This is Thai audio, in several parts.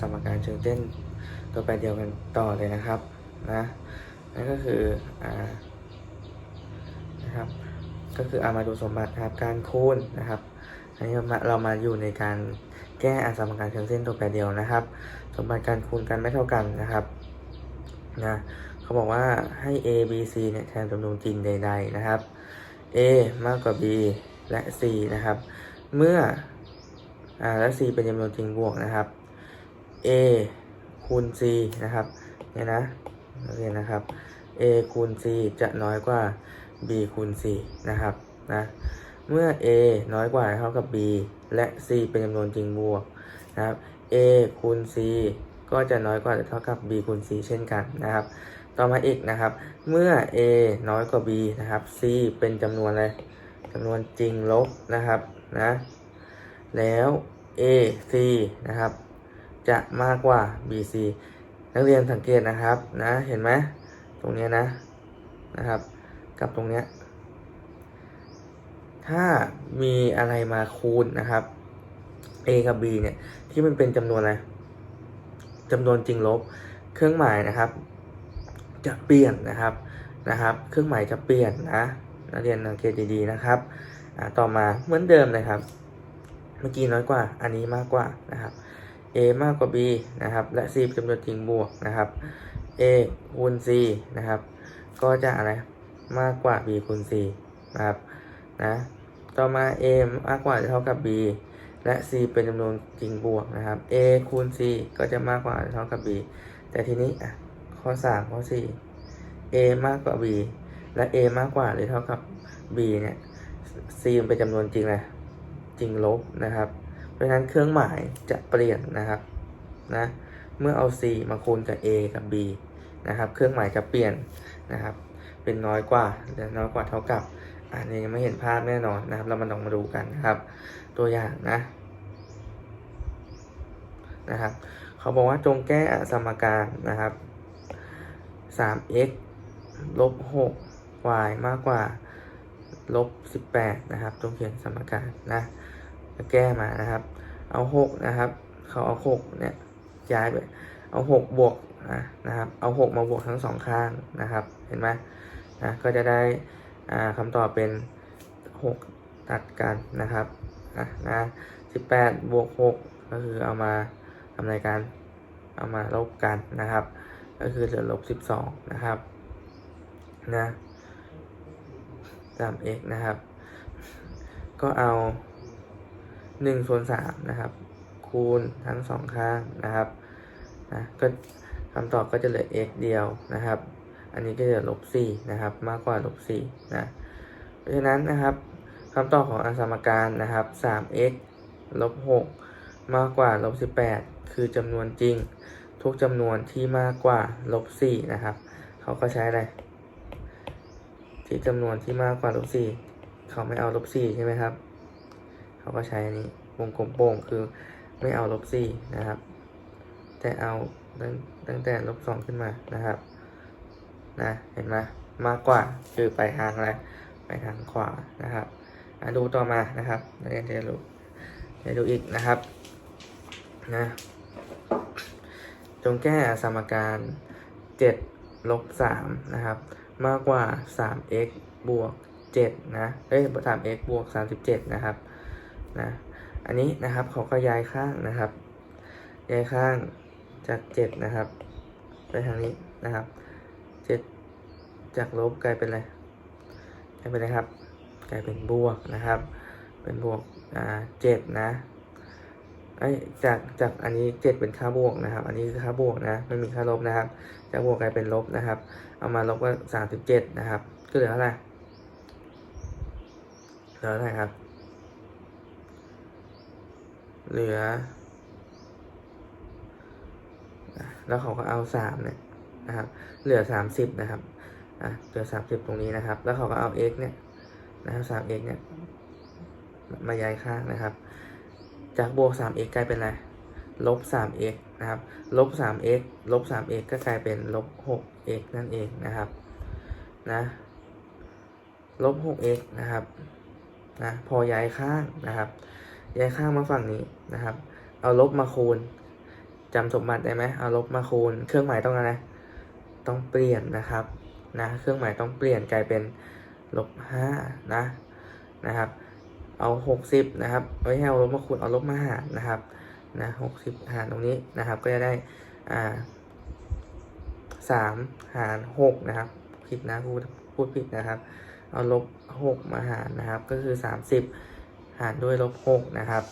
สมการเชิงเส้นตัวแปรเดียวกันต่อเลยนะครับนะนั่นก็คืออ่านะครับก็คือเอามาดูสมบัติครับการคูณนะครับอันนี้เรามาเรามาอยู่ในการแก้อสมการเชิงเส้นตัวแปรเดียวนะครับ สมบัติการคูณกันไม่เท่ากันนะครับนะเขาบอกว่าให้ a b c เนี่ยแทนจำนวนจริงใด ๆนะครับ a มากกว่า b และ c นะครับ เมื่ออ่าและ c เป็นจำนวนจริงบวกนะครับ a คูณ c นะครับเนี่ยนะนักเรียนะครับ a คูณ c จะน้อยกว่า b คูณ c นะครับนะเมื่อ a น้อยกว่าเท่ากับ b และ c เป็นจำนวนจริงบวกนะครับ a คูณ c ก็จะน้อยกว่าหรือเท่ากับ b คูณ c เช่นกันนะครับ ต่อมาอีกนะครับ เมื่อ a น้อยกว่า b นะครับ c เป็นจำนวนอะไรจำนวนจริงลบนะครับนะแล้ว a c นะครับ จะมากกว่า b c นักเรียนสังเกตนะครับนะเห็นไหมตรงเนี้ยนะนะครับ กับตรงเนี้ยถ้ามีอะไรมาคูณนะครับ a กับ b เนี่ยที่มันเป็นจำนวนอะไรจำนวนจริงลบ เครื่องหมายนะครับ จะเปลี่ยนนะครับนะครับ เครื่องหมายจะเปลี่ยนนะนักเรียนสังเกตดีๆนะครับต่อมาเหมือนเดิมเลยครับ เมื่อกี้น้อยกว่า อันนี้มากกว่านะครับ a มากกว่า b นะครับ และ c เป็นจำนวนจริงบวกนะครับ a คูณ c นะครับ ก็จะอะไรมากกว่า b คูณ c นะครับนะต่อมา a มากกว่าเท่ากับ b และ c เป็นจำนวนจริงบวกนะครับ a คูณ c ก็จะมากกว่าเท่ากับ b แต่ทีนี้อะข้อ3ข้อ 4 a มากกว่า b และ a มากกว่าหรือเท่ากับ b เนี่ย c เป็นจำนวนจริงเลยจริงลบนะครับ เพราะฉะนั้นเครื่องหมายจะเปลี่ยนนะครับนะเมื่อเอา c มาคูณกับ a กับ b นะครับ เครื่องหมายจะเปลี่ยนนะครับ เป็นน้อยกว่าหรือน้อยกว่าเท่ากับอันนี้ยังไม่เห็นภาพแน่นอนนะครับ เรามาลองมาดูกันนะครับ ตัวอย่างนะนะครับ เขาบอกว่าจงแก้สมการนะครับ 3x ลบ 6 y มากกว่า ลบ 18 นะครับ จงเขียนสมการนะ แก้มานะครับ เอา6นะครับ เขาเอา6เนี่ยย้ายไป เอา6บวกนะนะครับ เอา6มาบวกทั้งสองข้างนะครับ เห็นไหมนะก็จะได้คำตอบเป็น6ตัดกันนะครับนะนะ18บวก6ก็คือเอามาทำอะไรกันเอามาลบกันนะครับ ก็คือเหลือลบ12นะครับนะตาม x นะครับ ก็เอา 1ส่วน3นะครับ คูณทั้งสองข้างนะครับนะก็คำตอบก็จะเหลือ x เดียวนะครับ อันนี้ก็จะลบ4นะครับ มากกว่าลบ4นะ เพราะฉะนั้นนะครับคำตอบของอสมการนะครับ 3x ลบ6มากกว่าลบ18 คือจำนวนจริง ทุกจำนวนที่มากกว่าลบ4นะครับ เขาก็ใช้อะไร ที่จำนวนที่มากกว่าลบ4เขาไม่เอาลบ4ใช่ไหมครับ เขาก็ใช้อันนี้วงกลมโป่งคือไม่เอาลบ4นะครับ แต่เอาตั้งตั้งแต่ลบ2ขึ้นมานะครับนะเห็นไหมมากกว่าคือไปทางอะไรไปทางขวานะครับดูต่อมานะครับนักเรียนจะรู้จะดูอีกนะครับนะจงแก้สมการ7ลบ3นะครับ มากกว่า 3x บวก7นะเอ้ย 3x บวก 37 นะครับ นะอันนี้นะครับเขาก็ย้ายข้างนะครับ ย้ายข้างจาก7นะครับ ไปทางนี้นะครับ7จากลบกลายเป็นอะไรกลายเป็นอะไรครับ กลายเป็นบวกนะครับ เป็นบวกอ่าเจ็ดนะไอ้จากจากอันนี้เจ็ดเป็นค่าบวกนะครับ อันนี้คือค่าบวกนะไม่มีค่าลบนะครับจากบวกกลายเป็นลบนะครับ เอามาลบก็สามสิบเจ็ดนะครับ ก็เหลือเท่าไหร่เหลือเท่าไหร่ครับ เหลือ แล้วเขาก็เอาสามเนี่ยนะครับ เหลือสามสิบนะครับ อะ เหลือสามสิบตรงนี้นะครับ แล้วเขาก็เอา x เนี่ยนะครับสาม x เนี่ย มาย้ายข้างนะครับ จากบวกสาม x กลายเป็นอะไร ลบสาม x นะครับ ลบสาม x ลบสาม x ก็กลายเป็นลบหก x นั่นเองนะครับ นะลบหก x นะครับ นะ พอย้ายข้างนะครับ ย้ายข้างมาฝั่งนี้นะครับ เอาลบมาคูณจำสมบัติได้ไหมเอาลบมาคูณ เครื่องหมายต้องอะไรต้องเปลี่ยนนะครับนะเครื่องหมายต้องเปลี่ยนกลายเป็นลบห้านะนะครับ เอาหกสิบนะครับไม่ให้เอาลบมาคูณเอาลบมาหารนะครับนะหกสิบหารตรงนี้นะครับ ก็จะได้อ่าสามหารหกนะครับผิดนะพูดพูดผิดนะครับ เอาลบหกมาหารนะครับ ก็คือสามสิบ หารด้วยลบหกนะครับ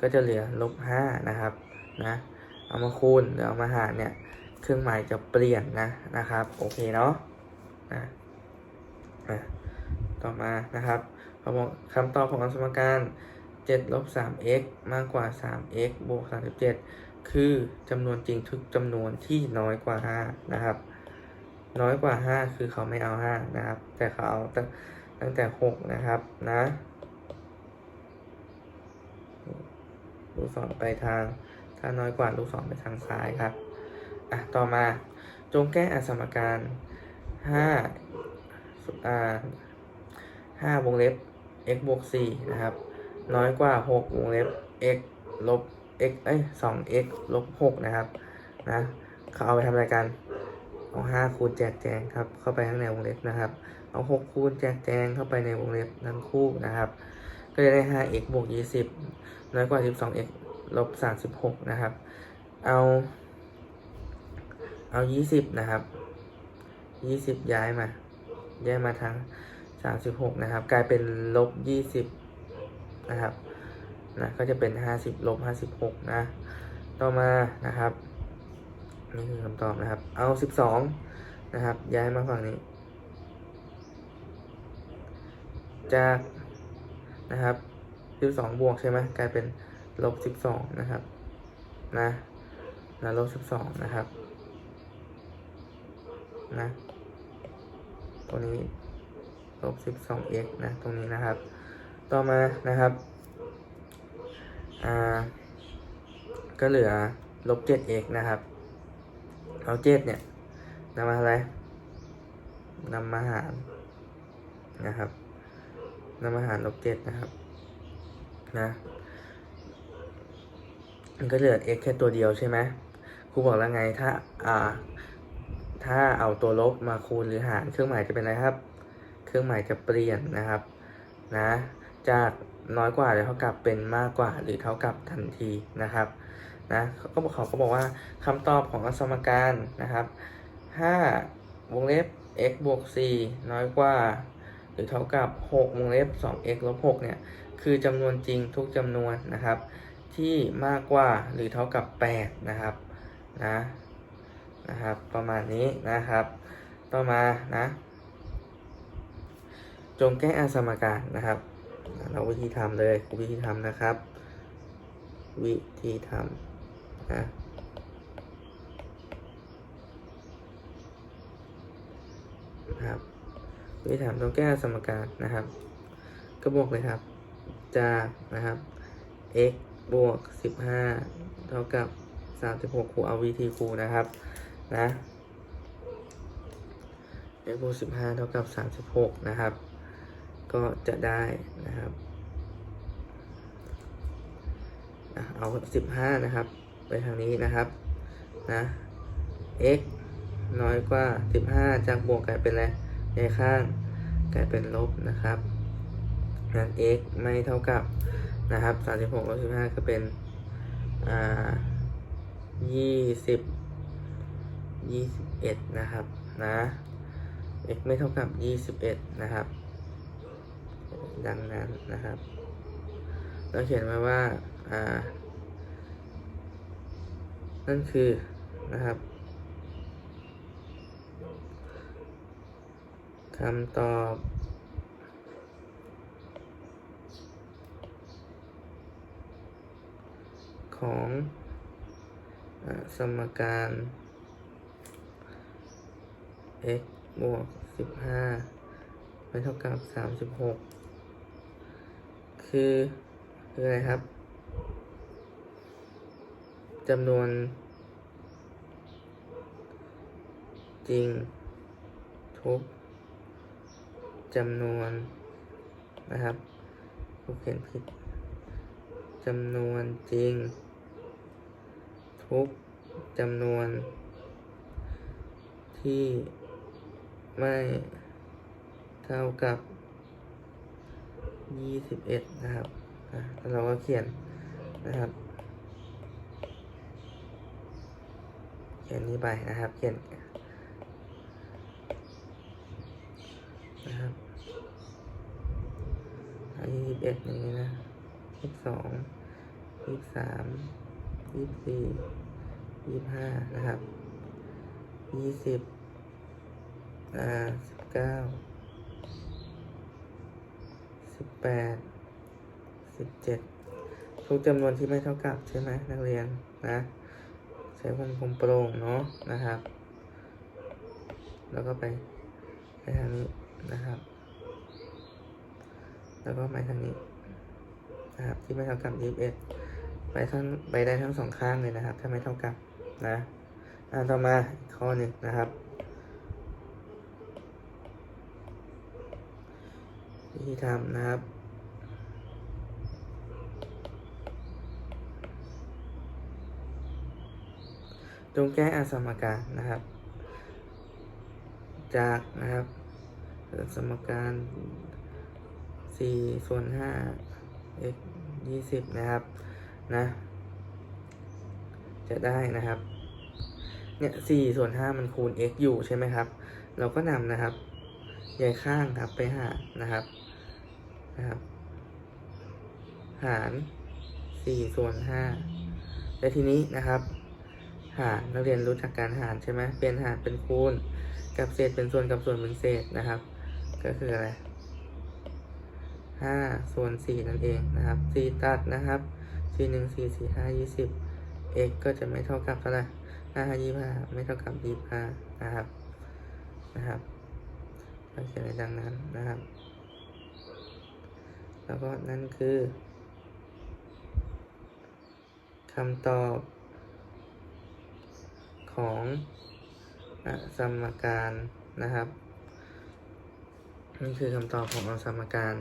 ก็จะเหลือลบห้านะครับนะเอามาคูณหรือเอามาหารเนี่ยเครื่องหมายจะเปลี่ยนนะนะครับโอเคเนาะนะอะต่อมานะครับเขาบอกคำตอบของสมการ7ลบ 3x มากกว่า 3x บวก 37 คือจำนวนจริงทุกจำนวนที่น้อยกว่า 5 นะครับ น้อยกว่า 5 คือเขาไม่เอา 5 นะครับ แต่เขาเอาตั้งตั้งแต่ 6 นะครับ นะ ลูกศรไปทาง ถ้าน้อยกว่าลูกศรไปทางซ้ายครับ อะ ต่อมาจงแก้อสมการ5อ่า5วงเล็บ x บวก4นะครับ น้อยกว่า6วงเล็บ x ลบ x เอ้ย 2x ลบ6นะครับ นะ เขาเอาไปทำอะไรกัน เอา5คูณแจกแจงครับ เข้าไปข้างในวงเล็บนะครับ เอา6คูณแจกแจงเข้าไปในวงเล็บทั้งคู่นะครับ ก็จะได้ 5x บวก 20 น้อยกว่า 12x ลบ 36 นะครับ เอา เอา 20 นะครับ 20 ย้ายมา ย้ายมาทาง 36 นะครับ กลายเป็นลบ 20 นะครับ นะ ก็จะเป็น 50 ลบ 56 นะ ต่อมา นะครับ นี่คือคำตอบนะครับ เอา 12 นะครับ ย้ายมาฝั่งนี้ จาก นะครับ 12บวกใช่ไหมกลายเป็นลบ12นะครับนะนะลบ12นะครับนะตัวนี้ลบ 12x นะตรงนี้นะครับ ต่อมานะครับอ่าก็เหลือลบ 7x นะครับเอา7เนี่ยนำมาอะไรนำมาหารนะครับนำมาหารลบ7นะครับ นะ มันก็เหลือ x แค่ตัวเดียวใช่ไหมครูบอกแล้วไงถ้าอ่า ถ้าเอาตัวลบมาคูณหรือหารเครื่องหมายจะเป็นอะไรครับ เครื่องหมายจะเปลี่ยนนะครับนะ จากน้อยกว่าหรือเท่ากับเป็นมากกว่าหรือเท่ากับทันทีนะครับนะเขาก็บอกเขาก็บอกว่าคำตอบของสมการนะครับ 5 วงเล็บ x บวก4น้อยกว่า หรือเท่ากับ 6 วงเล็บ 2x ลบ6เนี่ย คือจำนวนจริงทุกจำนวนนะครับ ที่มากกว่าหรือเท่ากับ 8 นะครับนะนะครับ ประมาณนี้นะครับ ต่อมานะจงแก้อสมการนะครับ เราวิธีทำเลยวิธีทำนะครับ วิธีทำนะนะครับวิธีทำจงแก้อสมการนะครับ ก็บอกเลยครับ จากนะครับ x บวก 15 เท่ากับ 36ครูเอาวิธีครูนะครับ นะ x บวก 15 เท่ากับ 36 นะครับ ก็จะได้นะครับ เอา 15 นะครับ ไปทางนี้นะครับ นะ x น้อยกว่า 15 จากบวกกลายเป็นอะไรในข้าง กลายเป็นลบนะครับ นั้น x ไม่เท่ากับนะครับ36ลบ15ก็เป็นอ่า20 21นะครับนะ x ไม่เท่ากับ21นะครับ ดังนั้นนะครับ เราเขียนไว้ว่าอ่า นั่นคือนะครับคำตอบ ของอสมการ x บวก 15 ไม่เท่ากับ 36 คือคืออะไรครับจำนวน จริง ทุกจำนวนนะครับผมเขียนผิดจำนวนจริง ทุกจำนวน ที่ไม่เท่ากับยี่สิบเอ็ดนะครับแล้วเราก็เขียนนะครับ เขียนนี้ไปนะครับ เขียนนะครับยี่สิบเอ็ดอย่างนี้นะยี่สิบสองยี่สิบสามยี่สิบสี่ ยี่สิบห้านะครับยี่สิบอ่าสิบเก้าสิบแปดสิบเจ็ดทุกจำนวนที่ไม่เท่ากับใช่ไหมนักเรียนนะใช้วงกลมโปร่งเนาะนะครับ แล้วก็ไปไปทางนี้นะครับ แล้วก็ไปทางนี้นะครับที่ไม่เท่ากับยี่สิบเอ็ดไปทั้งไปได้ทั้งสองข้างเลยนะครับ ถ้าไม่เท่ากับ นะอ่าต่อมาข้อหนึ่งนะครับวิธีทำนะครับจงแก้อาสมการนะครับ จากนะครับ สมการสี่ส่วนห้า x ยี่สิบนะครับ นะ จะได้นะครับ เนี่ยสี่ส่วนห้ามันคูณ x อยู่ใช่ไหมครับ เราก็นำนะครับย้ายข้างครับไปหารนะครับนะครับ หารสี่ส่วนห้าและทีนี้นะครับ หารนักเรียนรู้จักการหารใช่ไหมเป็นหารเป็นคูณ กับเศษเป็นส่วนกับส่วนเป็นเศษนะครับ ก็คืออะไรห้าส่วนสี่นั่นเองนะครับสี่ตัดนะครับสี่หนึ่งสี่สี่ห้ายี่สิบ x ก็จะไม่เท่ากับเท่าไหร่ ห้าห้ายี่ห้าไม่เท่ากับยี่ห้านะครับนะครับเราเขียนไว้ดังนั้นนะครับ แล้วก็นั่นคือคำตอบของอสมการนะครับนี่คือคำตอบของอสมการ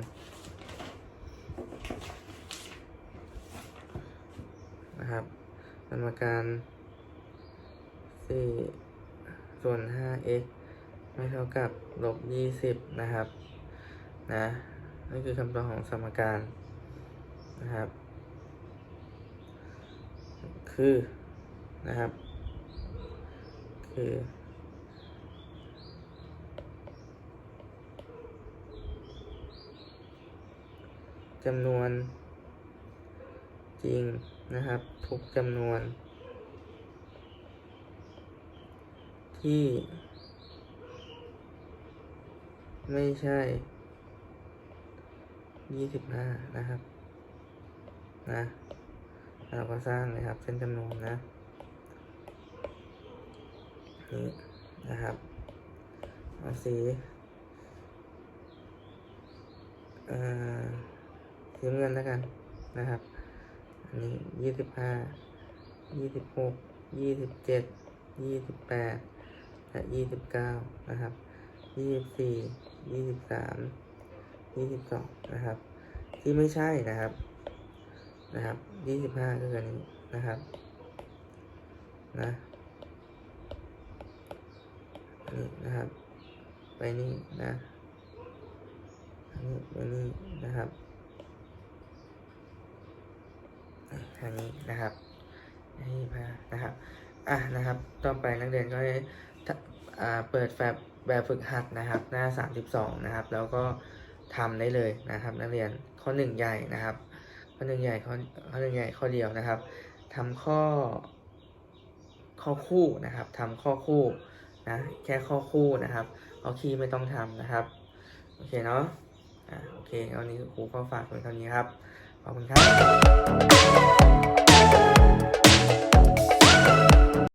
นะครับสมการ 4ส่วน 5x ไม่เท่ากับลบ20นะครับ นะนี่คือคำตอบของสมการนะครับ คือนะครับ คือจำนวนจริงนะครับ ทุกจำนวน ที่ ไม่ใช่ยี่สิบห้านะครับ นะเราก็สร้างเลยครับ เส้นจำนวนนะนี่นะครับเอาสีเอ่อสีน้ำเงินแล้วกันนะครับ อันนี้ยี่สิบห้ายี่สิบหกยี่สิบเจ็ดยี่สิบแปด และยี่สิบเก้านะครับยี่สิบสี่ยี่สิบสามยี่สิบสองนะครับ ที่ไม่ใช่นะครับนะครับยี่สิบห้าก็คือนี้นะครับนะนี่นะครับ ไปนี่นะนนี้ไปนี่นะครับทางนี้นะครับนี่มานะครับ อะนะครับ ต่อไปนักเรียนก็ให้ เปิดแฟบแบบฝึกหัดนะครับ หน้า 32 นะครับ แล้วก็ทำได้เลยนะครับ นักเรียนข้อหนึ่งใหญ่นะครับ ข้อหนึ่งใหญ่ข้อข้อหนึ่งใหญ่ข้อเดียวนะครับทำข้อข้อคู่นะครับทำข้อคู่นะแค่ข้อคู่นะครับเอาคีย์ไม่ต้องทำนะครับ โอเคเนาะอ่าโอเควันนี้ครูก็ฝากไว้เท่านี้ครับ ขอบคุณครับ